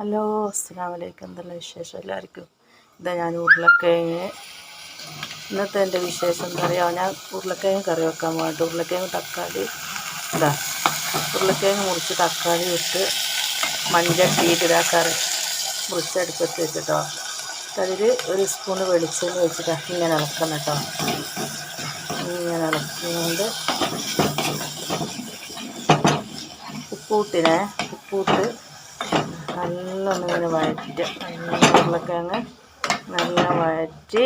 Hello അസ്സാം വലൈക്കും എന്തെല്ലാം വിശേഷം എല്ലാവർക്കും? ഇതാ ഞാൻ ഉരുളക്കിഴങ്ങ്. ഇന്നത്തെ എന്റെ വിശേഷം എന്താ പറയുക ഞാൻ ഉരുളക്കിഴങ്ങ് കറി വെക്കാൻ പോകട്ടെ ഉരുളക്കിഴങ്ങ് തക്കാളി. ഇതാ ഉരുളക്കിഴങ്ങ് മുറിച്ച് തക്കാളി ഇട്ട് മഞ്ചട്ടിയിട്ട് ഇതാ കറി മുറിച്ചടുപ്പത്ത് വെച്ചിട്ടോ. അതിൽ ഒരു സ്പൂൺ വെളിച്ചെണ്ണ വെച്ചിട്ട് ഇങ്ങനെ ഇളക്കണം കേട്ടോ. ഇങ്ങനെ ഇളക്കുന്നുണ്ട് ഉപ്പൂട്ടിനെ ഉപ്പൂട്ട് നല്ലോണം ഇങ്ങനെ വഴറ്റുക ഉരുളക്കിഴങ്ങ് നല്ല വഴറ്റി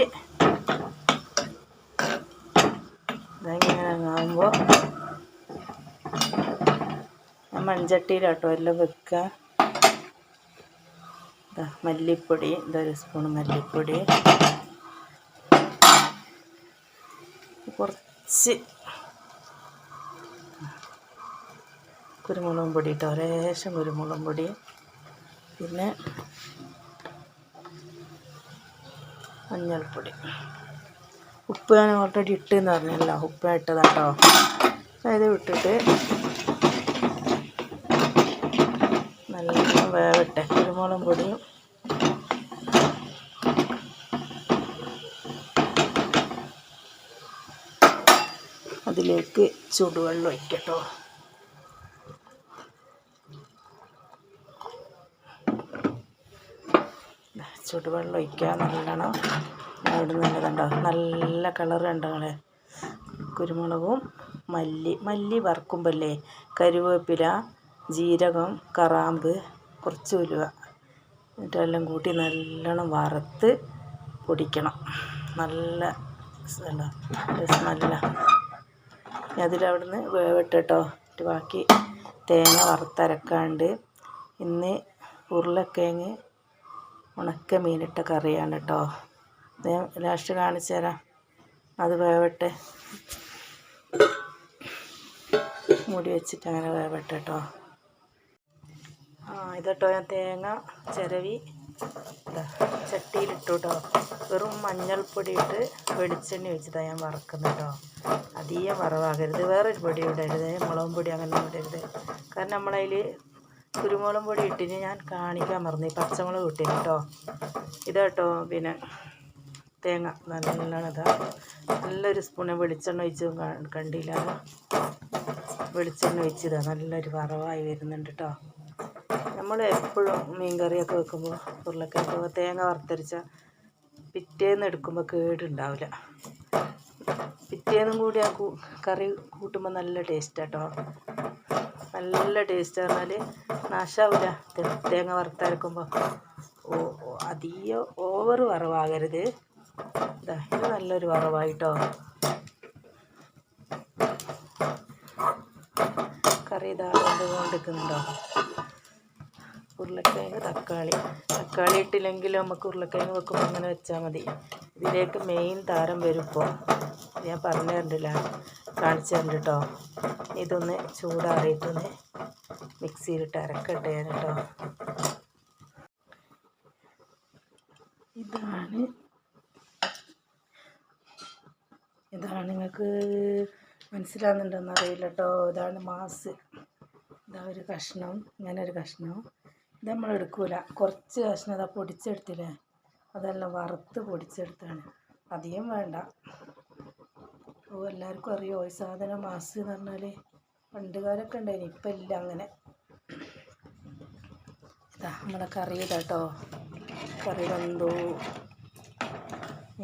ഇതങ്ങനെ ആകുമ്പോൾ മൺചട്ടിയിലാട്ടോ എല്ലാം വെക്കുക. മല്ലിപ്പൊടി ഇതൊരു സ്പൂൺ മല്ലിപ്പൊടി. കുറച്ച് കുരുമുളകും പൊടി ലേശം കുരുമുളകും പൊടി. പിന്നെ മഞ്ഞൾപ്പൊടി. ഉപ്പ് ഞാൻ ഓൾറെഡി ഇട്ടെന്ന് പറഞ്ഞല്ലോ. ഉപ്പ് ഇട്ടതാട്ടോ അതായത് വിട്ടിട്ട് നല്ല വേവട്ടെ. കുരുമുളകും പൊടിയും അതിലേക്ക് ചൂടുവെള്ളം ഒഴിക്കട്ടോ. ചൂടുവെള്ളം ഒഴിക്കുക നല്ലോണം. അവിടെ നിന്ന് കണ്ടോ? നല്ല കളർ കണ്ടോ നിങ്ങളെ കുരുമുളകും മല്ലി മല്ലി വറുക്കുമ്പല്ലേ? കരുവേപ്പില ജീരകം കറാമ്പ് കുറച്ച് ഉലുവ. എന്നിട്ടെല്ലാം കൂട്ടി നല്ലോണം വറുത്ത് പൊടിക്കണം. നല്ല സ്മെല്ല അതിലവിടുന്ന് വേവട്ടെ കേട്ടോ. ബാക്കി തേങ്ങ വറുത്തരക്കാണ്ട്. ഇന്ന് ഉരുളക്കിഴങ്ങ് ഉണക്ക മീനിട്ട കറിയാണ് കേട്ടോ ലാസ്റ്റ് കാണിച്ചു തരാം. അത് വേവട്ടെ. മൂടി വെച്ചിട്ട് അങ്ങനെ വേവട്ടെ കേട്ടോ ആ ഇതട്ടോ ഞാൻ തേങ്ങ ചിരവി ചട്ടിയിലിട്ടു കേട്ടോ വെറും മഞ്ഞൾപ്പൊടി ഇട്ട് വെളിച്ചെണ്ണ വെച്ചിട്ടാണ് ഞാൻ വറക്കുന്നത് കേട്ടോ അധികം വറവാകരുത് വേറൊരു പൊടി ഇടരുത്. മുളകും പൊടി അങ്ങനെ ഇടരുത്. കാരണം നമ്മളതിൽ കുരുമുളകും പൊടി ഇട്ടിന് ഞാൻ കാണിക്കാൻ മറന്നു. ഈ പച്ചമുളക് ഇട്ടിന് കേട്ടോ. ഇതാട്ടോ പിന്നെ തേങ്ങ. നല്ലോണം നല്ലൊരു സ്പൂണ് വെളിച്ചെണ്ണ ഒഴിച്ച് കണ്ടില്ല? വെളിച്ചെണ്ണ ഒഴിച്ചതാ. നല്ലൊരു വറവായി വരുന്നുണ്ട് കേട്ടോ. നമ്മൾ എപ്പോഴും മീൻ കറിയൊക്കെ വെക്കുമ്പോൾ ഉരുളക്കിഴങ്ങ് തേങ്ങ വറുത്തരച്ച പിറ്റേന്ന് എടുക്കുമ്പോൾ കേടുണ്ടാവില്ല. പിറ്റേന്നും കൂടി ആ കറി കൂട്ടുമ്പോൾ നല്ല ടേസ്റ്റ് കേട്ടോ. നല്ല ടേസ്റ്റ് പറഞ്ഞാൽ നാശാവില്ല തേങ്ങ വറുത്തരക്കുമ്പോൾ ഓ അധികം ഓവർ വറവാകരുത്. ഇതാ ഇത് നല്ലൊരു വറവായിട്ടോ. കറി ഇതാ കൊണ്ടുകൊണ്ടിരിക്കുന്നുണ്ടോ ഉരുളക്കിഴങ്ങ് തക്കാളി. തക്കാളി ഇട്ടില്ലെങ്കിലും നമുക്ക് ഉരുളക്കിഴങ്ങ് വെക്കുമ്പോൾ അങ്ങനെ വെച്ചാൽ മതി. ഇതിലേക്ക് മെയിൻ താരം വരുമ്പോൾ ഞാൻ പറഞ്ഞു തരണ്ടില്ല. കാണിച്ചു തരണ്ട് കേട്ടോ ഇതൊന്ന് ചൂടാറിയിട്ടൊന്ന് മിക്സിയിലിട്ട് അരക്കട്ടെ ഞാൻ കേട്ടോ ഇതാണ്. ഇതാണ് നിങ്ങൾക്ക് മനസ്സിലാകുന്നുണ്ടോ അറിയില്ല കേട്ടോ ഇതാണ് മാസ്. ഇതാ ഒരു കഷ്ണം. ഇങ്ങനെ ഒരു കഷ്ണം. ഇത് നമ്മൾ എടുക്കൂല. കുറച്ച് കഷ്ണം ഇതാ പൊടിച്ചെടുത്തില്ലേ? അതെല്ലാം വറുത്ത് പൊടിച്ചെടുത്താണ്. അധികം വേണ്ട. ഓ എല്ലാവർക്കും അറിയോ? ഈ സാധനം മാസ് എന്ന് പറഞ്ഞാൽ പണ്ട് കാലമൊക്കെ ഉണ്ടായിരുന്നു ഇപ്പം ഇല്ല അങ്ങനെ. ഇതാ നമ്മളെ കറി ഇതാട്ടോ കറി വന്നു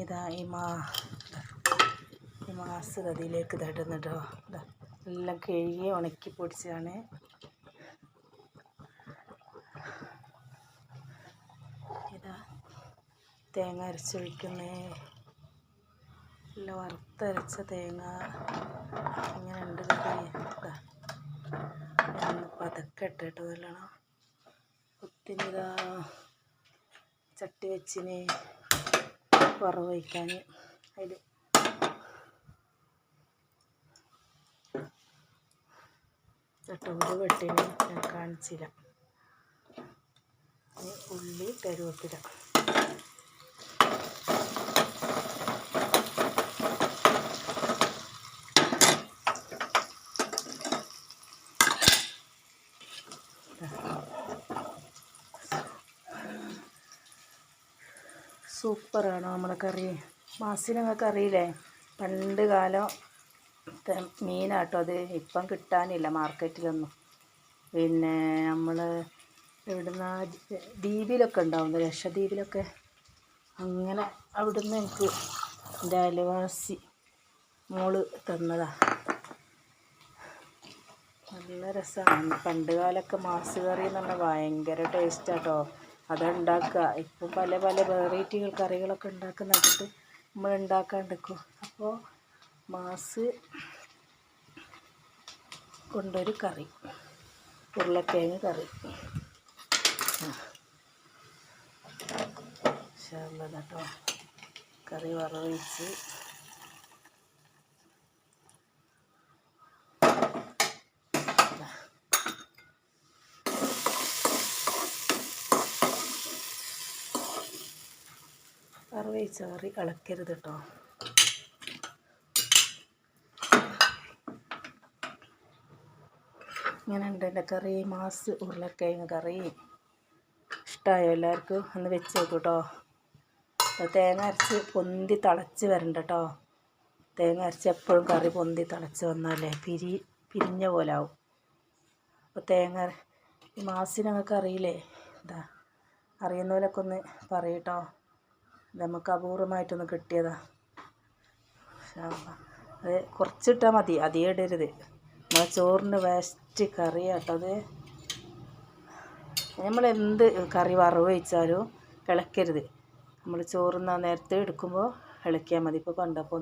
ഇതാ ഈ മാ ഈ മാസ് അതിലേക്ക് ഇതായിടുന്നു കേട്ടോ ഇതാ എല്ലാം കഴുകി ഉണക്കി പൊടിച്ചാണ് ഇതാ തേങ്ങ അരച്ചൊഴിക്കുന്നേ നല്ല വറുത്തരച്ച തേങ്ങ ഇങ്ങനെ ഉണ്ട് പതക്കെ ഇട്ടിട്ട് നല്ലോണം ഒത്തിരി ചട്ടി വെച്ചിന് വറവ് വയ്ക്കാൻ അതിൽ ചട്ടൂര് വെട്ടിന് ഞാൻ കാണിച്ചില്ല. ഉള്ളി കരുവേപ്പില. സൂപ്പറാണ് നമ്മുടെ കറി. മാസിനങ്ങൾക്ക് അറിയില്ലേ? പണ്ട് കാലം മീനാട്ടോ അത്. ഇപ്പം കിട്ടാനില്ല മാർക്കറ്റിലൊന്നും. പിന്നെ നമ്മൾ ഇവിടുന്ന് ദ്വീപിലൊക്കെ ഉണ്ടാവും ലക്ഷദ്വീപിലൊക്കെ അങ്ങനെ അവിടുന്ന് എനിക്ക് എന്റെ അയൽവാസി മോൾ തന്നതാ. നല്ല രസമാണ് പണ്ട് കാലമൊക്കെ മാസ് കറി എന്ന് പറഞ്ഞാൽ ഭയങ്കര ടേസ്റ്റാട്ടോ അതുണ്ടാക്കുക. ഇപ്പം പല പല വെറൈറ്റികൾ കറികളൊക്കെ ഉണ്ടാക്കുന്നിട്ട് നമ്മൾ ഉണ്ടാക്കാൻ എടുക്കും. അപ്പോൾ മാസ് കൊണ്ടൊരു കറി ഉരുളക്കിഴങ്ങ് കറി. കേട്ടോ കറി വറവൊഴിച്ച് കറി ഇളക്കരുത് കേട്ടോ ഇങ്ങനെ ഉണ്ട് എന്റെ കറി മാസ് ഉരുളക്കിഴങ്ങ് കറി. ഇഷ്ടമായോ എല്ലാവർക്കും? ഒന്ന് വെച്ച് നോക്കൂ കേട്ടോ തേങ്ങ അരച്ച് പൊന്തി തിളച്ച് വരണ്ട കേട്ടോ തേങ്ങ അരച്ച് എപ്പോഴും കറി പൊന്തി തിളച്ച് വന്നാലേ പിരി പിരിഞ്ഞ പോലെ ആവും. അപ്പോൾ തേങ്ങ ഈ മാസ് ഞങ്ങൾക്ക് അറിയില്ലേ? എന്താ അറിയുന്നവരൊക്കെ ഒന്ന് പറയട്ടോ നമുക്ക് അപൂർവമായിട്ടൊന്ന് കിട്ടിയതാ. അത് കുറച്ചിട്ടാൽ മതി. അധികം ഇടരുത് നമ്മൾ ചോറിന് വേസ്റ്റ് കറി കേട്ടോ അത്. നമ്മൾ എന്ത് കറി വറവ് വെച്ചാലും ഇളക്കരുത്. നമ്മൾ ചോറുന്ന നേരത്തെ എടുക്കുമ്പോൾ ഇളക്കിയാൽ മതി. ഇപ്പോൾ കണ്ടപ്പോൾ